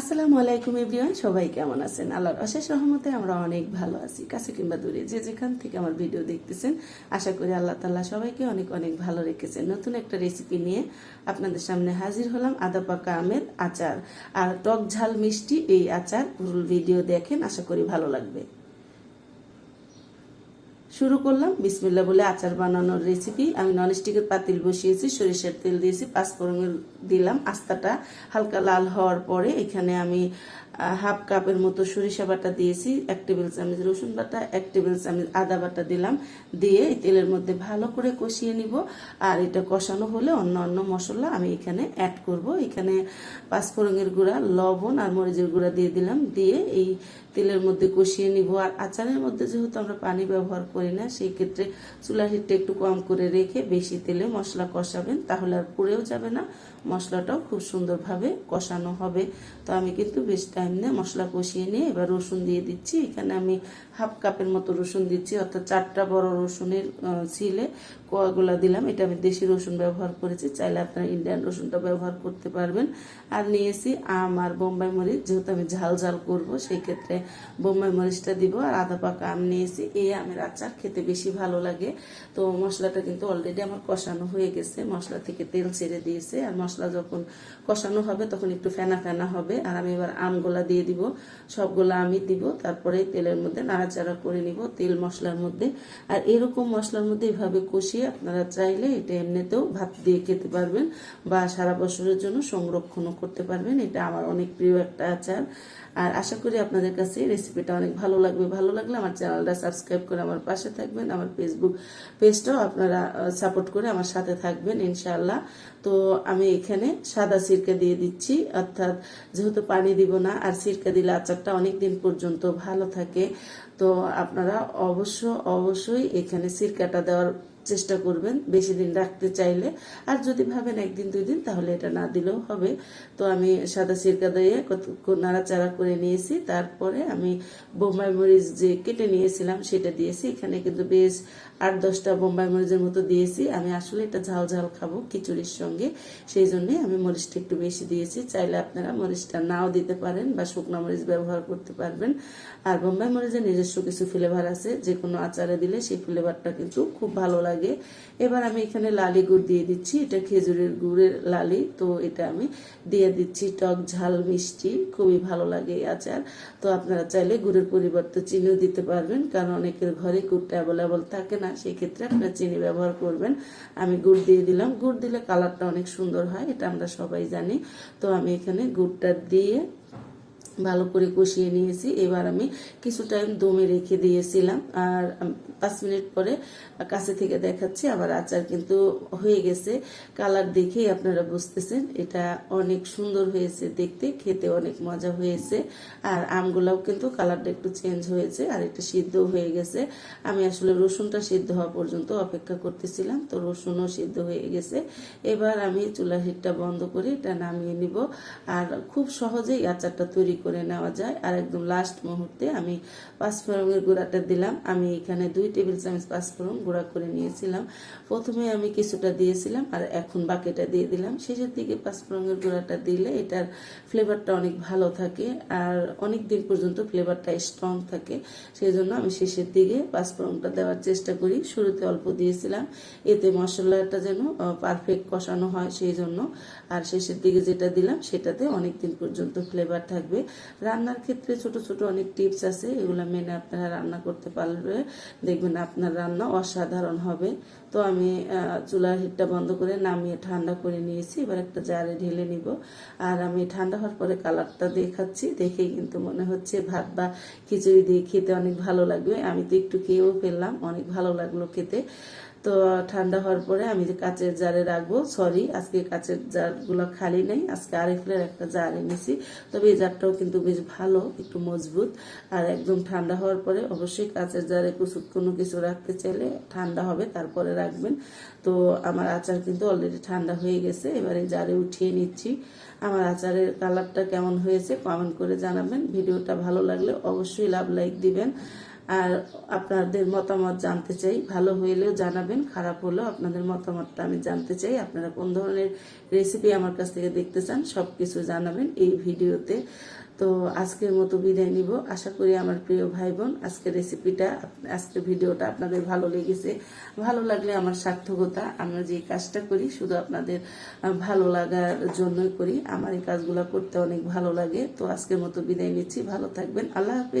আসসালামু আলাইকুম এভরিওয়ান, সবাই কেমন আছেন? আল্লাহর অশেষ রহমতে আমরা অনেক ভালো আছি, কাছে কিংবা দূরে। যে যেখান থেকে আমার ভিডিও দেখতেছেন, আশা করি আল্লাহ তাল্লাহ সবাইকে অনেক অনেক ভালো রেখেছেন। নতুন একটা রেসিপি নিয়ে আপনাদের সামনে হাজির হলাম আদা পাকা আমের আচার। আর টক ঝাল মিষ্টি এই আচার ভিডিও দেখেন, আশা করি ভালো লাগবে। শুরু করলাম। বিসমিল্লা বলে আচার বানানোর রেসিপি আমি ননস্টিকের পাতিল বসিয়েছি, সরিষার তেল দিয়েছি, পাঁচফোড়নের দিলাম আস্তাটা। হালকা লাল হওয়ার পরে এখানে আমি হাফ কাপের মতো সরিষা বাটা দিয়েছি, এক টেবিল চামচ রসুন বাটা, এক টেবিল চামচ আদা বাটা দিলাম। দিয়ে এই তেলের মধ্যে ভালো করে কষিয়ে নিব। আর এটা কষানো হলে অন্য অন্য মশলা আমি এখানে অ্যাড করব। এখানে পাঁচফোড়নের গুঁড়া, লবণ আর মরিচের গুঁড়া দিয়ে দিলাম। দিয়ে এই তেলের মধ্যে কষিয়ে নিব। আর আচারের মধ্যে যেহেতু আমরা পানি ব্যবহার করি না, সেই ক্ষেত্রে চুলার হিটটা একটু কম করে রেখে বেশি তেলে মশলা কষাবেন, তাহলে আর পুড়েও যাবে না। মশলাটাও খুব সুন্দরভাবে কষানো হবে। তো আমি কিন্তু বেশ টাইম নিয়ে মশলা কষিয়ে নিয়ে এবার রসুন দিয়ে দিচ্ছি। এখানে আমি হাফ কাপের মতো রসুন দিচ্ছি, অর্থাৎ চারটা বড় রসুনের ছিলে কোয়াগুলা দিলাম। এটা আমি দেশি রসুন ব্যবহার করেছি, চাইলে আপনারা ইন্ডিয়ান রসুনটা ব্যবহার করতে পারবেন। আর নিয়েছি আম আর বোম্বাই মরিচ, যেহেতু আমি ঝাল ঝাল করব, সেই ক্ষেত্রে বোম্বাই মরিচটা দিব। আর আদা পাকা আম নিয়েছি, এই আমের আচার খেতে বেশি ভালো লাগে। তো মশলাটা কিন্তু অলরেডি আমার কষানো হয়ে গেছে। মশলা থেকে তেল ছেড়ে দিয়েছে, আর মশলা যখন কষানো হবে তখন একটু ফেনা ফেনা হবে। আর আমি এবার আমগুলা দিয়ে দিব। সবগুলো আমি দিব। তারপরে তেলের মধ্যে নাড়াচাড়া করে নিব তেল মশলার মধ্যে। আর এরকম মশলার মধ্যে এভাবে কষিয়ে আপনারা চাইলে এটা এমনিতেও ভাত দিয়ে খেতে পারবেন বা সারা বছরের জন্য সংরক্ষণও করতে পারবেন। এটা আমার অনেক প্রিয় একটা আচার। আর আশা করি আপনাদের কাছে রেসিপিটা অনেক ভালো লাগবে। ভালো লাগলে আমার চ্যানেলটা সাবস্ক্রাইব করে আমার পাশে থাকবেন, আমার ফেসবুক পেজটাও আপনারা সাপোর্ট করে আমার সাথে থাকবেন ইনশাআল্লাহ। তো আমি এখানে সাদা সিরকা দিয়ে দিচ্ছি, অর্থাৎ যেহেতু পানি দিব না, আর সিরকা দিলে আচারটা অনেক দিন পর্যন্ত ভালো থাকে, তো আপনারা অবশ্য, অবশ্যই এখানে সিরকাটা দেওয়ার চেষ্টা করবেন বেশি দিন রাখতে চাইলে। আর যদি ভাবেন একদিন, দুই দিন, তাহলে এটা না দিলেও হবে। তো আমি সাদা সিরকা দিয়ে নাড়াচাড়া করে নিয়েছি। তারপরে আমি বোম্বাই মরিচ যে কেটে নিয়েছিলাম, সেটা দিয়েছি। এখানে কিন্তু বেশ আট, দশটা বোম্বাই মরিচের মতো দিয়েছি। আমি আসলে এটা ঝাল ঝাল খাব খিচুড়ির সঙ্গে। সেই জন্যে আমি মরিচটা একটু বেশি দিয়েছি। চাইলে আপনারা মরিচটা নাও দিতে পারেন বা শুকনো মরিচ ব্যবহার করতে পারবেন। আর বোম্বাই মরিচের নিজস্ব কিছু ফ্লেভার আছে। যে কোনো আচারে দিলে সেই ফ্লেভারটা কিন্তু খুব ভালো লাগে। এবার আমি এখানে লালি গুড় দিয়ে দিচ্ছি। এটা খেজুরের গুড়ের লালি, তো এটা আমি দিয়ে দিচ্ছি। টক ঝাল, মিষ্টি, খুবই ভালো লাগে এই আচার। তো আপনারা চাইলে গুড়ের পরিবর্তে চিনিও দিতে পারবেন, কারণ অনেকের ঘরে গুড়টা অ্যাভেলেবল থাকে না সেই ক্ষেত্রে আপনারা চিনি ব্যবহার করবেন। আমি গুড় দিয়ে দিলাম। গুড় দিলে কালারটা অনেক সুন্দর হয়, এটা আমরা সবাই জানি। তো আমি এখানে গুড়টা দিয়ে ভালো করে কষিয়ে নিয়েছি। এবার আমি কিছু টাইম দমে রেখে দিয়েছিলাম। আর পাঁচ মিনিট পরে কাছে থেকে দেখাচ্ছি আবার আচার কিন্তু হয়ে গেছে। কালার দেখেই আপনারা বুঝতেছেন, এটা অনেক সুন্দর হয়েছে দেখতে, খেতে অনেক মজা হয়েছে। আর আমগুলাও কিন্তু কালারটা একটু চেঞ্জ হয়েছে, আর একটু সিদ্ধ হয়ে গেছে। আমি আসলে রসুনটা সিদ্ধ হওয়া পর্যন্ত অপেক্ষা করতেছিলাম, তো রসুনও সিদ্ধ হয়ে গেছে। এবার আমি চুলা হিটটা বন্ধ করে এটা নামিয়ে নিব। আর খুব সহজেই আচারটা তৈরি করে নেওয়া যায়। আর একদম লাস্ট মুহূর্তে আমি পাঁচফোড়নের গুঁড়াটা দিলাম। আমি এখানে দুই টেবিল চামচ পাঁচফোড়ন গুঁড়া করে নিয়েছিলাম। প্রথমে আমি কিছুটা দিয়েছিলাম আর এখন বাকিটা দিয়ে দিলাম। শেষের দিকে পাঁচফোড়নের গুঁড়াটা দিলে এটার ফ্লেভারটা অনেক ভালো থাকে আর অনেক দিন পর্যন্ত ফ্লেভারটা স্ট্রং থাকে। সেই জন্য আমি শেষের দিকে পাঁচফোড়নটা দেওয়ার চেষ্টা করি। শুরুতে অল্প দিয়েছিলাম। এতে মশলাটা যেন পারফেক্ট কষানো হয় সেই জন্য। আর শেষের দিকে যেটা দিলাম সেটাতে অনেক দিন পর্যন্ত ফ্লেভার থাকবে। রান্নার ক্ষেত্রে ছোট ছোট অনেক টিপস আছে, এগুলো মেনে আপনারা রান্না করতে পারবে। দেখবেন আপনার রান্না অসাধারণ হবে। তো আমি চুলার হিটটা বন্ধ করে নামিয়ে ঠান্ডা করে নিয়েছি। এবার একটা জারে ঢেলে নিব। আর আমি ঠান্ডা হওয়ার পরে কালারটা দেখাচ্ছি। দেখেই কিন্তু মনে হচ্ছে ভাত বা খিচুড়ি দিয়ে খেতে অনেক ভালো লাগবে। আমি তো একটু খেয়েও ফেললাম, অনেক ভালো লাগল খেতে। তো ঠান্ডা হওয়ার পরে আমি যে কাচের জারে রাখব সরি আজকে কাচের জারগুলো খালি নেই, আজকে আরেকলের একটা জার এনেছি। তবে এই জারটাও কিন্তু বেশ ভালো, একটু মজবুত। আর একদম ঠান্ডা হওয়ার পরে অবশ্যই কাচের জারে কুচুত কোনো কিছু রাখতে চাইলে ঠান্ডা হবে, তারপরে রাখবেন। তো আমার আচার কিন্তু অলরেডি ঠান্ডা হয়ে গেছে, এবারে জারে উঠিয়ে নিচ্ছি। আমার আচারের কালারটা কেমন হয়েছে কমেন্ট করে জানাবেন। ভিডিওটা ভালো লাগলে অবশ্যই লাভ লাইক দিবেন। আর আপনাদের মতামত জানতে চাই, ভালো হইলেও জানাবেন, খারাপ হলেও আপনাদের মতামতটা আমি জানতে চাই। আপনারা কোন ধরনের রেসিপি আমার কাছ থেকে দেখতে চান সব কিছু জানাবেন এই ভিডিওতে। তো আজকের মতো বিদায় নিব। আশা করি আমার প্রিয় ভাই বোন আজকের রেসিপিটা আজকের ভিডিওটা আপনাদের ভালো লেগেছে। ভালো লাগলে আমার সার্থকতা, আমরা যে কাজটা করি শুধু আপনাদের ভালো লাগার জন্যই করি। আমার এই কাজগুলো করতে অনেক ভালো লাগে। তো আজকের মতো বিদায় নিচ্ছি। ভালো থাকবেন। আল্লাহ হাফেজ।